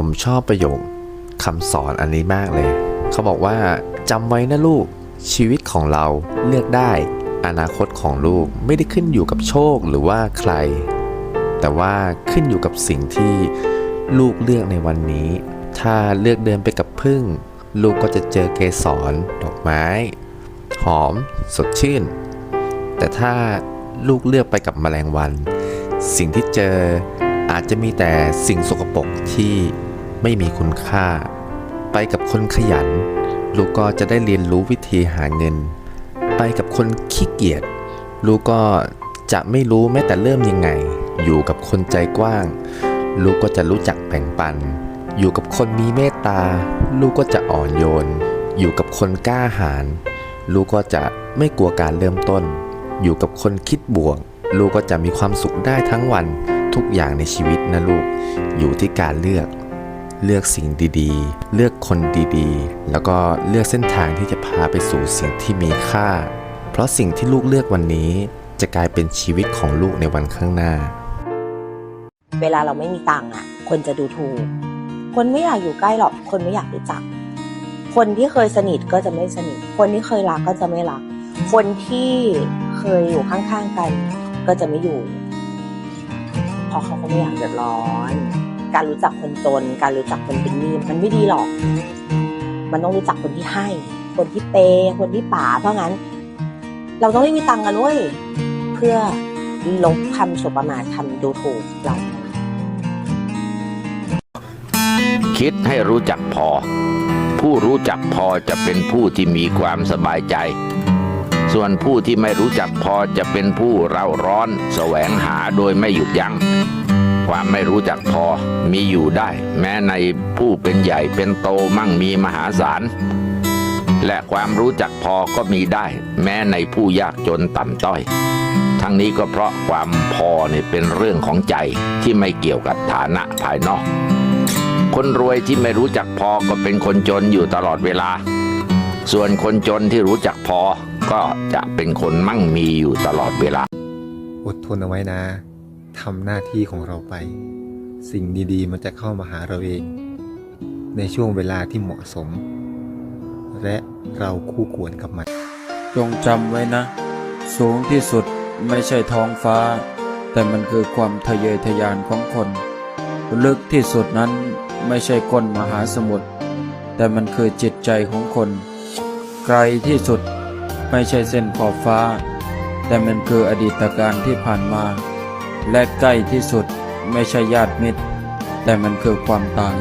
ผมชอบประโยคคำสอนอันนี้มากเลย เขาบอกว่าจำไว้นะลูกชีวิตของเราเลือกได้ อนาคตของลูกไม่ได้ขึ้นอยู่กับโชคหรือว่าใคร แต่ว่าขึ้นอยู่กับสิ่งที่ลูกเลือกในวันนี้ ถ้าเลือกเดินไปกับพึ่ง ลูกก็จะเจอเกสรดอกไม้ หอม สดชื่น แต่ถ้าลูกเลือกไปกับแมลงวัน สิ่งที่เจออาจจะมีแต่สิ่งสกปรกที่ ไม่มีคุณค่า ไปกับคนขยัน ลูกก็จะได้เรียนรู้วิธีหาเงิน ไปกับคนขี้เกียจลูกก็จะไม่รู้แม้แต่เริ่มยังไง อยู่กับคนใจกว้าง ลูกก็จะรู้จักแบ่งปัน อยู่กับคนมีเมตตา ลูกก็จะอ่อนโยน อยู่กับคนกล้าหาญลูกก็จะไม่กลัวการเริ่มต้น อยู่กับคนคิดบวก ลูกก็จะมีความสุขได้ทั้งวันทุกอย่างในชีวิตนะลูก อยู่ที่การเลือก เลือกสิ่งดีๆ เลือกคนดีๆ แล้วก็เลือกเส้นทางที่จะพาไปสู่สิ่งที่มีค่า เพราะสิ่งที่ลูกเลือกวันนี้ จะกลายเป็นชีวิตของลูกในวันข้างหน้า เวลาเราไม่มีตังค์อะ คนจะดูถูก คนไม่อยากอยู่ใกล้หรอก คนไม่อยากรู้จัก คนที่เคยสนิทก็จะไม่สนิท คนที่เคยรักก็จะไม่รัก คนที่เคยอยู่ข้างๆกัน ก็จะไม่อยู่ เพราะเขาก็ไม่อยากเดือดร้อน การรู้จักคนจน การรู้จักคนเป็นหนี้มันไม่ดีหรอก มันต้องรู้จักคนที่ให้ คนที่เปย์คนที่ป่า เพราะงั้น เราต้องไม่มีตังค์กันเว้ยเพื่อลบคำสบประมาทคำดูถูกเรา คิดให้รู้จักพอ ผู้รู้จักพอจะเป็นผู้ที่มีความสบายใจ ส่วนผู้ที่ไม่รู้จักพอจะเป็นผู้เร่าร้อน แสวงหาโดยไม่หยุดยัง้ง ความไม่รู้จักพอมีอยู่ได้ แม้ในผู้เป็นใหญ่เป็นโตมั่งมีมหาศาล และความรู้จักพอก็มีได้ แม้ในผู้ยากจนต่ำต้อย ทั้งนี้ก็เพราะความพอเนี่ยเป็นเรื่องของใจที่ไม่เกี่ยวกับฐานะภายนอก คนรวยที่ไม่รู้จักพอก็เป็นคนจนอยู่ตลอดเวลา ส่วนคนจนที่รู้จักพอก็จะเป็นคนมั่งมีอยู่ตลอดเวลา อดทนเอาไว้นะ ทำหน้าที่ของเราไป สิ่งดีๆ มันจะเข้ามาหาเราเอง ในช่วงเวลาที่เหมาะสม และเราคู่ควรกับมัน จงจำไว้นะ สูงที่สุดไม่ใช่ท้องฟ้า แต่มันคือความทะเยอทะยานของคน ลึกที่สุดนั้นไม่ใช่ก้นมหาสมุทรแต่มันคือจิตใจของคน ไกลที่สุดไม่ใช่เส้นขอบฟ้า แต่มันคืออดีตการที่ผ่านมา และใกล้ที่สุดไม่ใช่ญาติมิตร แต่มันคือความตาย